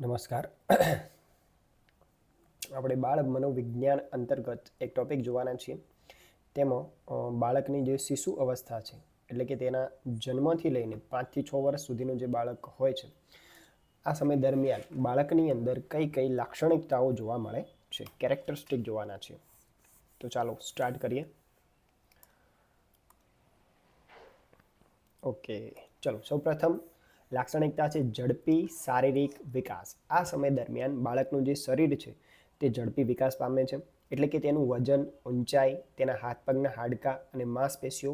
નમસ્કાર. આપણે બાળ મનોવિજ્ઞાન અંતર્ગત એક ટોપિક જોવાના છીએ. તેમાં બાળકની જે શિશુ અવસ્થા છે, એટલે કે તેના જન્મથી લઈને પાંચથી છ વર્ષ સુધીનું જે બાળક હોય છે, આ સમય દરમિયાન બાળકની અંદર કઈ કઈ લાક્ષણિકતાઓ જોવા મળે છે કેરેક્ટરિસ્ટિક જોવાના છે. તો ચાલો સ્ટાર્ટ કરીએ. ઓકે ચલો. સૌપ્રથમ લાક્ષણિકતા છે ઝડપી શારીરિક વિકાસ. આ સમય દરમિયાન બાળકનું જે શરીર છે તે ઝડપી વિકાસ પામે છે. એટલે કે તેનું વજન ઊંચાઈ, તેના હાથ પગના હાડકાં અને માંસપેશીઓ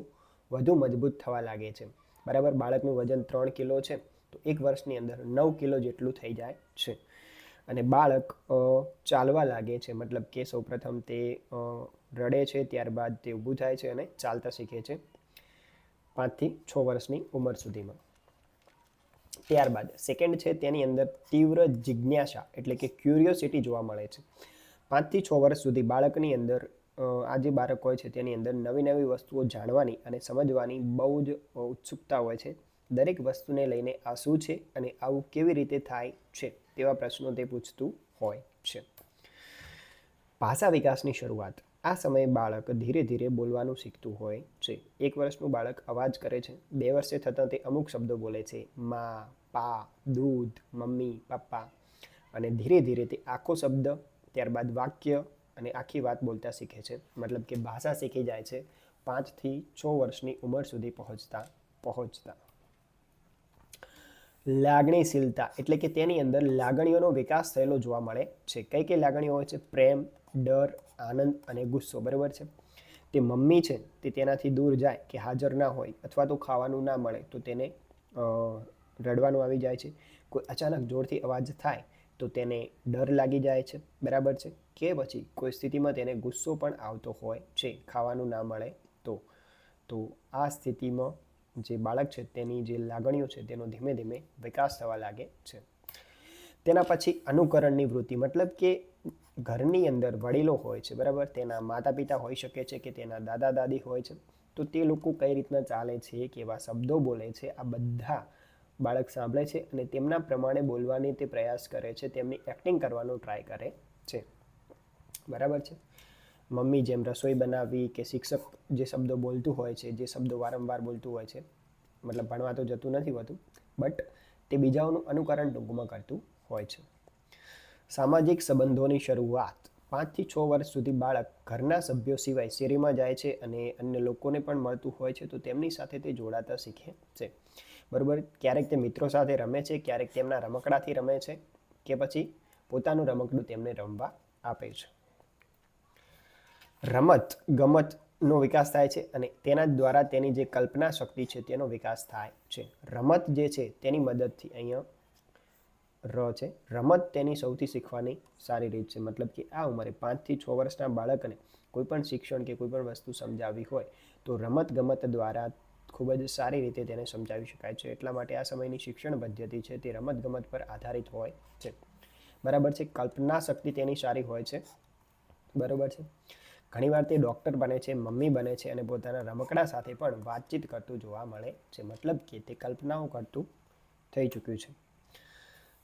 વધુ મજબૂત થવા લાગે છે. બરાબર? બાળકનું વજન ત્રણ કિલો છે, તો એક વર્ષની અંદર નવ કિલો જેટલું થઈ જાય છે. અને બાળક ચાલવા લાગે છે. મતલબ કે સૌપ્રથમ તે રડે છે, ત્યારબાદ તે ઊભું થાય છે અને ચાલતા શીખે છે પાંચથી છ વર્ષની ઉંમર સુધીમાં. ત્યારબાદ સેકન્ડ છે તેની અંદર તીવ્ર જિજ્ઞાસા એટલે કે ક્યુરિયોસિટી જોવા મળે છે. પાંચથી છ વર્ષ સુધી બાળકની અંદર આ જે બાળક હોય છે તેની અંદર નવી નવી વસ્તુઓ જાણવાની અને સમજવાની બહુ જ ઉત્સુકતા હોય છે. દરેક વસ્તુને લઈને આ શું છે અને આવું કેવી રીતે થાય છે તેવા પ્રશ્નો તે પૂછતું હોય છે. ભાષા વિકાસની શરૂઆત. આ સમયે બાળક ધીરે ધીરે બોલવાનું શીખતું હોય છે. એક વર્ષનું બાળક અવાજ કરે છે. બે વર્ષે થતાં તે અમુક શબ્દો બોલે છે. મા, પા, દૂધ, મમ્મી, પપ્પા. અને ધીરે ધીરે તે આખો શબ્દ, ત્યારબાદ વાક્ય અને આખી વાત બોલતા શીખે છે. મતલબ કે ભાષા શીખી જાય છે. પાંચથી છ વર્ષની ઉંમર સુધી પહોંચતા પહોંચતા. લાગણીશીલતા, એટલે કે તેની અંદર લાગણીઓનો વિકાસ થયેલો જોવા મળે છે. કઈ કઈ લાગણીઓ હોય છે? પ્રેમ ડર, આનંદ અને ગુસ્સો, બરાબર છે? તે મમ્મી છે તે તેનાથી દૂર જાય કે હાજર ના હોય અથવા તો ખાવાનું ના મળે તો તેને રડવાનું આવી જાય છે. કોઈ અચાનક જોરથી અવાજ થાય તો તેને ડર લાગી જાય છે, બરાબર છે? કે પછી કોઈ સ્થિતિમાં તેને ગુસ્સો પણ આવતો હોય છે, ખાવાનું ના મળે તો. તો આ સ્થિતિમાં જે બાળક છે તેની જે લાગણીઓ છે તેનો ધીમે ધીમે વિકાસ થવા લાગે છે. તેના પછી અનુકરણની વૃત્તિ, મતલબ કે ઘરની અંદર વડીલો હોય છે, બરાબર? તેના માતા પિતા હોઈ શકે છે કે તેના દાદા દાદી હોય છે. તો તે લોકો કઈ રીતના ચાલે છે, કેવા શબ્દો બોલે છે, આ બધા બાળક સાંભળે છે અને તેમના પ્રમાણે બોલવાની તે પ્રયાસ કરે છે, તેમની એક્ટિંગ કરવાનો ટ્રાય કરે છે. બરાબર છે? મમ્મી જેમ રસોઈ બનાવવી કે શિક્ષક જે શબ્દો બોલતું હોય છે, જે શબ્દો વારંવાર બોલતું હોય છે, મતલબ ભણવા તો જતું નથી હોતું બટ તે બીજાઓનું અનુકરણ ટૂંકમાં કરતું હોય છે. સામાજિક સંબંધોની શરૂઆત. પાંચથી છ વર્ષ સુધી બાળક ઘરના સભ્યો સિવાય શેરીમાં જાય છે અને અન્ય લોકોને પણ મળતું હોય છે, તો તેમની સાથે તે જોડાતા શીખે છે. બરાબર? ક્યારેક તે મિત્રો સાથે રમે છે, ક્યારેક તેમના રમકડાથી રમે છે કે પછી પોતાનું રમકડું તેમને રમવા આપે છે. રમત ગમતનો વિકાસ થાય છે અને તેના દ્વારા તેની જે કલ્પના શક્તિ છે, તેનો વિકાસ થાય છે. રમત જે છે, તેની મદદથી અહીંયા ર છે. રમત તેની સૌથી શીખવાની સારી રીત છે. મતલબ કે આ ઉંમરે પાંચથી છ વર્ષના બાળકને કોઈ પણ શિક્ષણ કે કોઈ પણ વસ્તુ સમજાવવી હોય તો રમત ગમત દ્વારા ખૂબ જ સારી રીતે તેને સમજાવી શકાય છે. એટલા માટે આ સમયની શિક્ષણ પદ્ધતિ છે તે રમત ગમત પર આધારિત હોય છે. બરાબર છે? કલ્પના શક્તિ તેની સારી હોય છે. બરાબર છે? ઘણીવાર તે ડૉક્ટર બને છે, મમ્મી બને છે અને પોતાના રમકડા સાથે પણ વાતચીત કરતું જોવા મળે છે. મતલબ કે તે કલ્પનાઓ કરતું થઈ ચૂક્યું છે.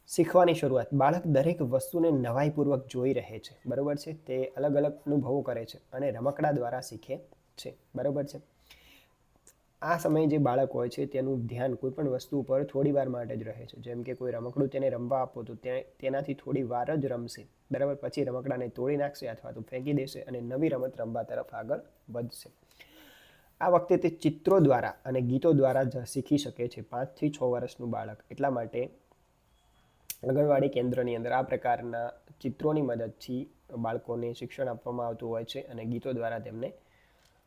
શીખવાની શરૂઆત. બાળક દરેક વસ્તુને નવાઈપૂર્વક જોઈ રહે છે. બરાબર છે? તે અલગ અલગ અનુભવો કરે છે અને રમકડા દ્વારા શીખે છે. બરાબર છે? આ સમયે જે બાળક હોય છે તેનું ધ્યાન કોઈ પણ વસ્તુ ઉપર થોડી વાર માટે જ રહે છે. જેમ કે કોઈ રમકડું તેને રમવા આપો તે તેનાથી થોડી વાર જ રમશે. બરાબર? પછી રમકડાને તોડી નાખશે અથવા તો ફેંકી દેશે અને નવી રમત રમવા તરફ આગળ વધશે. આ વખતે તે ચિત્રો દ્વારા અને ગીતો દ્વારા જ શીખી શકે છે પાંચથી છ વર્ષનું બાળક. એટલા માટે આંગણવાડી કેન્દ્રની અંદર આ પ્રકારના ચિત્રોની મદદથી બાળકોને શિક્ષણ આપવામાં આવતું હોય છે અને ગીતો દ્વારા તેમને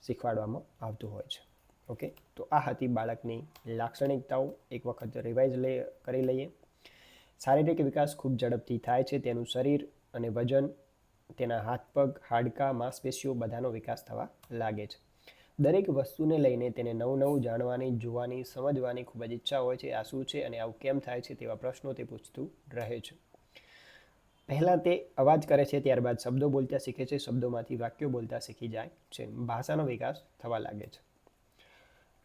શીખવાડવામાં આવતું હોય છે. ઓકે? તો આ હતી બાળકની લાક્ષણિકતાઓ. એક વખત રિવાઇઝ લઈ કરી લઈએ. શારીરિક વિકાસ ખૂબ ઝડપથી થાય છે. તેનું શરીર અને વજન, તેના હાથ પગ, હાડકાં, માંસપેશીઓ બધાનો વિકાસ થવા લાગે છે. દરેક વસ્તુને લઈને તેને નવું નવું જાણવાની, જોવાની, સમજવાની ખૂબ જ ઈચ્છા હોય છે. આ શું છે અને આવું કેમ થાય છે તેવા પ્રશ્નો તે પૂછતું રહે છે. પહેલાં તે અવાજ કરે છે, ત્યારબાદ શબ્દો બોલતા શીખે છે, શબ્દોમાંથી વાક્યો બોલતા શીખી જાય છે. ભાષાનો વિકાસ થવા લાગે છે.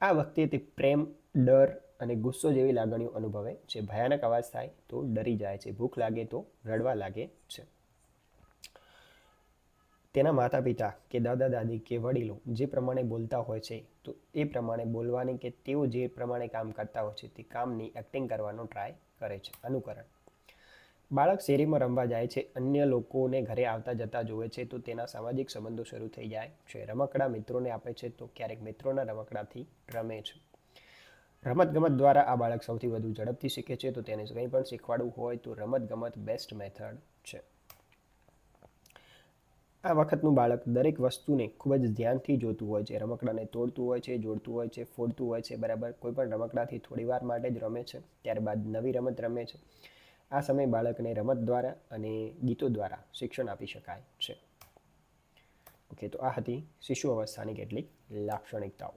આ વખતે તે પ્રેમ, ડર અને ગુસ્સો જેવી લાગણીઓ અનુભવે છે. ભયાનક અવાજ થાય તો ડરી જાય છે. ભૂખ લાગે તો રડવા લાગે છે. તેના માતા પિતા કે દાદા, દાદી કે વડીલો જે પ્રમાણે બોલતા હોય છે, તો એ પ્રમાણે બોલવાની કે તેઓ જે પ્રમાણે કામ કરતા હોય છે, તે કામની એક્ટિંગ કરવાનો ટ્રાય કરે છે. અનુકરણ. બાળક શેરીમાં રમવા જાય છે, અન્ય લોકોને ઘરે આવતા જતા જોવે છે, તો તેના સામાજિક સંબંધો શરૂ થઈ જાય છે. રમકડા મિત્રોને આપે છે, તો ક્યારેક મિત્રોના રમકડાથી રમે છે. રમતગમત દ્વારા આ બાળક સૌથી વધુ ઝડપથી શીખે છે, તો તેને કંઈ પણ શીખવાડવું હોય, તો રમતગમત બેસ્ટ મેથડ છે. આ વખતનું બાળક દરેક વસ્તુને ખૂબ જ ધ્યાનથી જોતું હોય છે. રમકડાને તોડતું હોય છે, જોડતું હોય છે, ફોડતું હોય છે, બરાબર? કોઈ પણ રમકડાથી થોડી વાર માટે જ રમે છે, ત્યારબાદ નવી રમત રમે છે. આ સમય બાળકને રમત દ્વારા અને ગીતો દ્વારા શિક્ષણ આપી શકાય છે. ઓકે, તો આ હતી શિશુ અવસ્થાની કેટલીક લાક્ષણિકતાઓ.